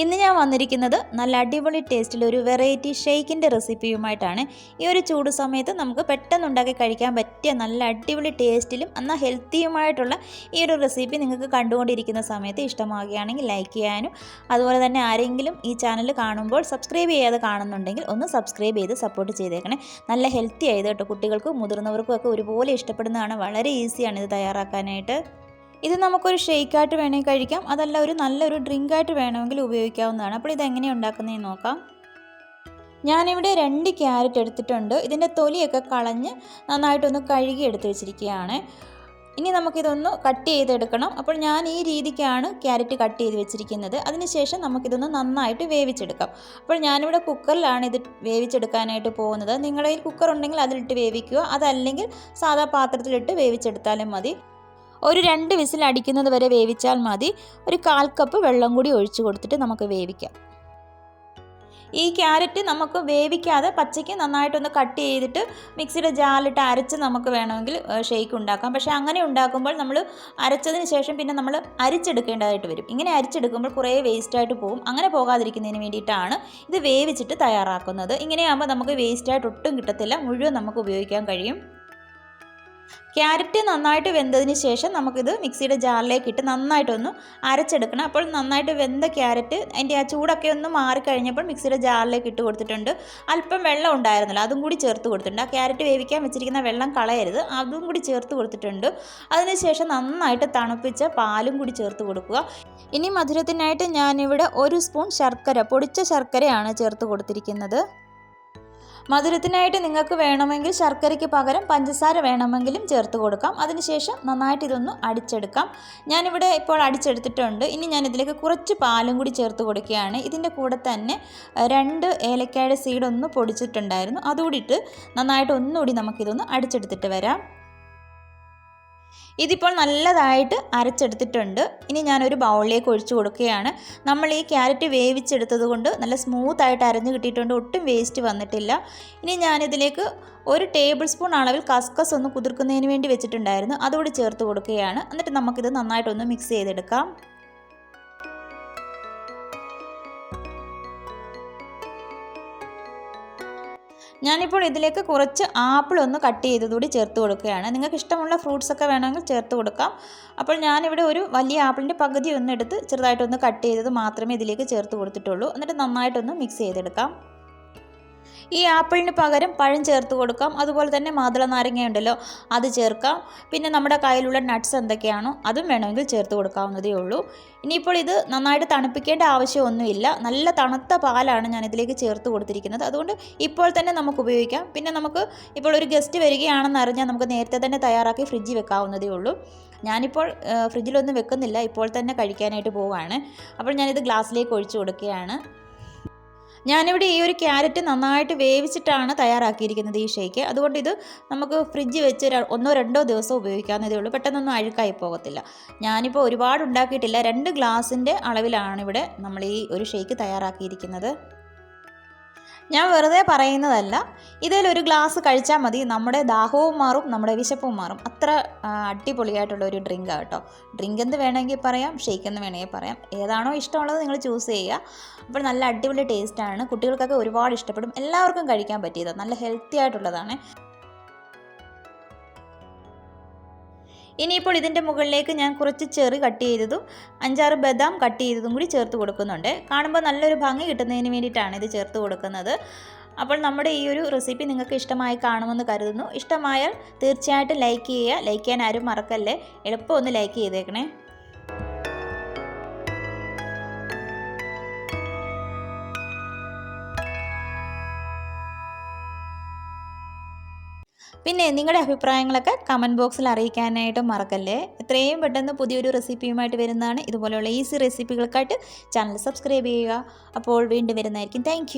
ഇന്ന് ഞാൻ വന്നിരിക്കുന്നത് നല്ല അടിപൊളി ടേസ്റ്റിൽ ഒരു വെറൈറ്റി ഷെയ്ക്കിന്റെ റെസിപ്പിയുമായിട്ടാണ് ഈ ഒരു ചൂട് സമയത്ത് നമുക്ക് പെട്ടെന്ന് ഉണ്ടാക്കി കഴിക്കാൻ പറ്റിയ നല്ല അടിപൊളി ടേസ്റ്റിലും എന്നാൽ ഹെൽത്തിയുമായിട്ടുള്ള ഈ ഒരു റെസിപ്പി നിങ്ങൾക്ക് കണ്ടുകൊണ്ടിരിക്കുന്ന സമയത്ത് ഇഷ്ടമാകുകയാണെങ്കിൽ ലൈക്ക് ചെയ്യാനും അതുപോലെ തന്നെ ആരെങ്കിലും ഈ ചാനൽ കാണുമ്പോൾ സബ്സ്ക്രൈബ് ചെയ്യാതെ കാണുന്നുണ്ടെങ്കിൽ ഒന്ന് സബ്സ്ക്രൈബ് ചെയ്ത് സപ്പോർട്ട് ചെയ്തേക്കണേ. നല്ല ഹെൽത്തി ആയത് കേട്ടോ കുട്ടികൾക്കും മുതിർന്നവർക്കും ഒക്കെ ഒരുപോലെ ഇഷ്ടപ്പെടുന്നതാണ്. വളരെ ഈസിയാണ് ഇത് തയ്യാറാക്കാനായിട്ട്. ഇത് നമുക്കൊരു ഷെയ്ക്കായിട്ട് വേണമെങ്കിൽ കഴിക്കാം. അതല്ല ഒരു നല്ലൊരു ഡ്രിങ്കായിട്ട് വേണമെങ്കിൽ ഉപയോഗിക്കാവുന്നതാണ്. അപ്പോൾ ഇതെങ്ങനെ ഉണ്ടാക്കുന്നതെന്ന് നോക്കാം. ഞാനിവിടെ രണ്ട് ക്യാരറ്റ് എടുത്തിട്ടുണ്ട്. ഇതിന്റെ തൊലിയൊക്കെ കളഞ്ഞ് നന്നായിട്ടൊന്ന് കഴുകി എടുത്ത് വെച്ചിരിക്കുകയാണ്. ഇനി നമുക്കിതൊന്ന് കട്ട് ചെയ്തെടുക്കണം. അപ്പോൾ ഞാൻ ഈ രീതിക്കാണ് ക്യാരറ്റ് കട്ട് ചെയ്ത് വെച്ചിരിക്കുന്നത്. അതിനുശേഷം നമുക്കിതൊന്ന് നന്നായിട്ട് വേവിച്ചെടുക്കാം. അപ്പോൾ ഞാനിവിടെ കുക്കറിലാണ് ഇത് വേവിച്ചെടുക്കാനായിട്ട് പോകുന്നത്. നിങ്ങളുടെ കുക്കർ ഉണ്ടെങ്കിൽ അതിലിട്ട് വേവിക്കുക. അതല്ലെങ്കിൽ സാധാ പാത്രത്തിലിട്ട് വേവിച്ചെടുത്താലും മതി. ഒരു രണ്ട് വിസിൽ അടിക്കുന്നത് വരെ വേവിച്ചാൽ മതി. ഒരു കാൽ കപ്പ് വെള്ളം കൂടി ഒഴിച്ചു കൊടുത്തിട്ട് നമുക്ക് വേവിക്കാം. ഈ ക്യാരറ്റ് നമുക്ക് വേവിക്കാതെ പച്ചയ്ക്ക് നന്നായിട്ടൊന്ന് കട്ട് ചെയ്തിട്ട് മിക്സിയുടെ ജാലിട്ട് അരച്ച് നമുക്ക് വേണമെങ്കിൽ ഷേക്ക് ഉണ്ടാക്കാം. പക്ഷേ അങ്ങനെ ഉണ്ടാക്കുമ്പോൾ നമ്മൾ അരച്ചതിന് ശേഷം പിന്നെ നമ്മൾ അരിച്ചെടുക്കേണ്ടതായിട്ട് വരും. ഇങ്ങനെ അരിച്ചെടുക്കുമ്പോൾ കുറേ വേസ്റ്റായിട്ട് പോകും. അങ്ങനെ പോകാതിരിക്കുന്നതിന് വേണ്ടിയിട്ടാണ് ഇത് വേവിച്ചിട്ട് തയ്യാറാക്കുന്നത്. ഇങ്ങനെയാകുമ്പോൾ നമുക്ക് വേസ്റ്റായിട്ട് ഒട്ടും കിട്ടത്തില്ല. മുഴുവൻ നമുക്ക് ഉപയോഗിക്കാൻ കഴിയും. ക്യാരറ്റ് നന്നായിട്ട് വെന്തതിന് ശേഷം നമുക്കിത് മിക്സിയുടെ ജാറിലേക്ക് ഇട്ട് നന്നായിട്ടൊന്ന് അരച്ചെടുക്കണം. അപ്പോൾ നന്നായിട്ട് വെന്ത ക്യാരറ്റ് അതിന്റെ ആ ചൂടൊക്കെ ഒന്ന് മാറിക്കഴിഞ്ഞപ്പോൾ മിക്സിയുടെ ജാറിലേക്ക് ഇട്ട് കൊടുത്തിട്ടുണ്ട്. അല്പം വെള്ളം ഉണ്ടായിരുന്നില്ല അതും കൂടി ചേർത്ത് കൊടുത്തിട്ടുണ്ട്. ആ ക്യാരറ്റ് വേവിക്കാൻ വെച്ചിരിക്കുന്ന വെള്ളം കളയരുത് അതും കൂടി ചേർത്ത് കൊടുത്തിട്ടുണ്ട്. അതിനുശേഷം നന്നായിട്ട് തണുപ്പിച്ച പാലും കൂടി ചേർത്ത് കൊടുക്കുക. ഇനി മധുരത്തിനായിട്ട് ഞാനിവിടെ ഒരു സ്പൂൺ ശർക്കര പൊടിച്ച ശർക്കരയാണ് ചേർത്ത് കൊടുത്തിരിക്കുന്നത്. മധുരത്തിനായിട്ട് നിങ്ങൾക്ക് വേണമെങ്കിൽ ശർക്കരയ്ക്ക് പകരം പഞ്ചസാര വേണമെങ്കിലും ചേർത്ത് കൊടുക്കാം. അതിനുശേഷം നന്നായിട്ട് ഇതൊന്ന് അടിച്ചെടുക്കാം. ഞാനിവിടെ ഇപ്പോൾ അടിച്ചെടുത്തിട്ടുണ്ട്. ഇനി ഞാൻ ഇതിലേക്ക് കുറച്ച് പാലും കൂടി ചേർത്ത് കൊടുക്കുകയാണ്. ഇതിന്റെ കൂടെ തന്നെ രണ്ട് ഏലക്കായുടെ സീഡ് ഒന്ന് പൊടിച്ചിട്ടുണ്ടായിരുന്നു. അതുകൂടിയിട്ട് നന്നായിട്ട് ഒന്നുകൂടി നമുക്കിതൊന്ന് അടിച്ചെടുത്തിട്ട് വരാം. ഇതിപ്പോൾ നല്ലതായിട്ട് അരച്ചെടുത്തിട്ടുണ്ട്. ഇനി ഞാനൊരു ബൗളിലേക്ക് ഒഴിച്ചു കൊടുക്കുകയാണ്. നമ്മൾ ഈ ക്യാരറ്റ് വേവിച്ചെടുത്തത് കൊണ്ട് നല്ല സ്മൂത്തായിട്ട് അരഞ്ഞു കിട്ടിയിട്ടുണ്ട്. ഒട്ടും വേസ്റ്റ് വന്നിട്ടില്ല. ഇനി ഞാനിതിലേക്ക് ഒരു ടേബിൾ സ്പൂൺ അളവിൽ കസ്കസ് ഒന്ന് കുതിർക്കുന്നതിന് വേണ്ടി വെച്ചിട്ടുണ്ടായിരുന്നു. അതുകൂടി ചേർത്ത് കൊടുക്കുകയാണ്. എന്നിട്ട് നമുക്കിത് നന്നായിട്ടൊന്ന് മിക്സ് ചെയ്തെടുക്കാം. ഞാനിപ്പോൾ ഇതിലേക്ക് കുറച്ച് ആപ്പിൾ ഒന്ന് കട്ട് ചെയ്തതുകൂടി ചേർത്ത് കൊടുക്കുകയാണ്. നിങ്ങൾക്ക് ഇഷ്ടമുള്ള ഫ്രൂട്ട്സ് ഒക്കെ വേണമെങ്കിൽ ചേർത്ത് കൊടുക്കാം. അപ്പോൾ ഞാനിവിടെ ഒരു വലിയ ആപ്പിളിന്റെ പകുതി ഒന്ന് എടുത്ത് ചെറുതായിട്ടൊന്ന് കട്ട് ചെയ്തത് മാത്രമേ ഇതിലേക്ക് ചേർത്ത് കൊടുത്തിട്ടുള്ളൂ. എന്നിട്ട് നന്നായിട്ടൊന്ന് മിക്സ് ചെയ്തെടുക്കാം. ഈ ആപ്പിളിന് പകരം പഴം ചേർത്ത് കൊടുക്കാം. അതുപോലെ തന്നെ മാതള നാരങ്ങ ഉണ്ടല്ലോ അത് ചേർക്കാം. പിന്നെ നമ്മുടെ കയ്യിലുള്ള നട്ട്സ് എന്തൊക്കെയാണോ അതും വേണമെങ്കിൽ ചേർത്ത് കൊടുക്കാവുന്നതേ ഉള്ളൂ. ഇനിയിപ്പോൾ ഇത് നന്നായിട്ട് തണുപ്പിക്കേണ്ട ആവശ്യമൊന്നുമില്ല. നല്ല തണുത്ത പാലാണ് ഞാൻ ഇതിലേക്ക് ചേർത്ത് കൊടുത്തിരിക്കുന്നത്. അതുകൊണ്ട് ഇപ്പോൾ തന്നെ നമുക്ക് ഉപയോഗിക്കാം. പിന്നെ നമുക്ക് ഇപ്പോൾ ഒരു ഗസ്റ്റ് വരികയാണെന്ന് അറിഞ്ഞാൽ നമുക്ക് നേരത്തെ തന്നെ തയ്യാറാക്കി ഫ്രിഡ്ജിൽ വെക്കാവുന്നതേ ഉള്ളൂ. ഞാനിപ്പോൾ ഫ്രിഡ്ജിലൊന്നും വെക്കുന്നില്ല. ഇപ്പോൾ തന്നെ കഴിക്കാനായിട്ട് പോവുകയാണ് അപ്പോൾ ഞാനിത് ഗ്ലാസ്സിലേക്ക് ഒഴിച്ചു കൊടുക്കുകയാണ്. ഞാനിവിടെ ഈ ഒരു ക്യാരറ്റ് നന്നായിട്ട് വേവിച്ചിട്ടാണ് തയ്യാറാക്കിയിരിക്കുന്നത് ഈ ഷേക്ക് അതുകൊണ്ട് ഇത് നമുക്ക് ഫ്രിഡ്ജ് വെച്ച് ഒന്നോ രണ്ടോ ദിവസം ഉപയോഗിക്കാവുന്നതേ ഉള്ളൂ. പെട്ടെന്നൊന്നും അഴുക്കായി പോകത്തില്ല. ഞാനിപ്പോൾ ഒരുപാട് ഉണ്ടാക്കിയിട്ടില്ല രണ്ട് ഗ്ലാസിന്റെ അളവിലാണ് ഇവിടെ നമ്മൾ ഈ ഒരു ഷേക്ക് തയ്യാറാക്കിയിരിക്കുന്നത്. ഞാൻ വെറുതെ പറയുന്നതല്ല. ഇതിലൊരു ഗ്ലാസ് കഴിച്ചാൽ മതി. നമ്മുടെ ദാഹവും മാറും നമ്മുടെ വിശപ്പും മാറും. അത്ര അടിപൊളിയായിട്ടുള്ള ഒരു ഡ്രിങ്ക് കേട്ടോ. ഡ്രിങ്ക് എന്ത് വേണമെങ്കിൽ പറയാം ഷേക്ക് എന്ന് വേണമെങ്കിൽ പറയാം. ഏതാണോ ഇഷ്ടമുള്ളത് നിങ്ങൾ ചൂസ് ചെയ്യുക. അപ്പോൾ നല്ല അടിപൊളി ടേസ്റ്റാണ് കുട്ടികൾക്കൊക്കെ ഒരുപാട് ഇഷ്ടപ്പെടും. എല്ലാവർക്കും കഴിക്കാൻ പറ്റിയത്. നല്ല ഹെൽത്തി ആയിട്ടുള്ളതാണ്. ഇനിയിപ്പോൾ ഇതിന്റെ മുകളിലേക്ക് ഞാൻ കുറച്ച് ചെറി കട്ട് ചെയ്തതും അഞ്ചാറ് ബദാം കട്ട് ചെയ്തതും കൂടി ചേർത്ത് കൊടുക്കുന്നുണ്ട്. കാണുമ്പോൾ നല്ലൊരു ഭംഗി കിട്ടുന്നതിന് വേണ്ടിയിട്ടാണ് ഇത് ചേർത്ത് കൊടുക്കുന്നത്. അപ്പോൾ നമ്മുടെ ഈ ഒരു റെസിപ്പി നിങ്ങൾക്ക് ഇഷ്ടമായി കാണുമെന്ന് കരുതുന്നു. ഇഷ്ടമായാൽ തീർച്ചയായിട്ടും ലൈക്ക് ചെയ്യുക. ലൈക്ക് ചെയ്യാൻ ആരും മറക്കല്ലേ? എളുപ്പം ഒന്ന് ലൈക്ക് ചെയ്തേക്കണേ. പിന്നെ നിങ്ങളുടെ അഭിപ്രായങ്ങളൊക്കെ കമന്റ് ബോക്സിൽ അറിയിക്കാനായിട്ട് മറക്കല്ലേ? എത്രയും പെട്ടെന്ന് പുതിയൊരു റെസിപ്പിയുമായിട്ട് വരുന്നതാണ്. ഇതുപോലെയുള്ള ഈസി റെസിപ്പികൾക്കായിട്ട് ചാനൽ സബ്സ്ക്രൈബ് ചെയ്യുക. അപ്പോൾ വീണ്ടും വരുന്നതായിരിക്കും. താങ്ക്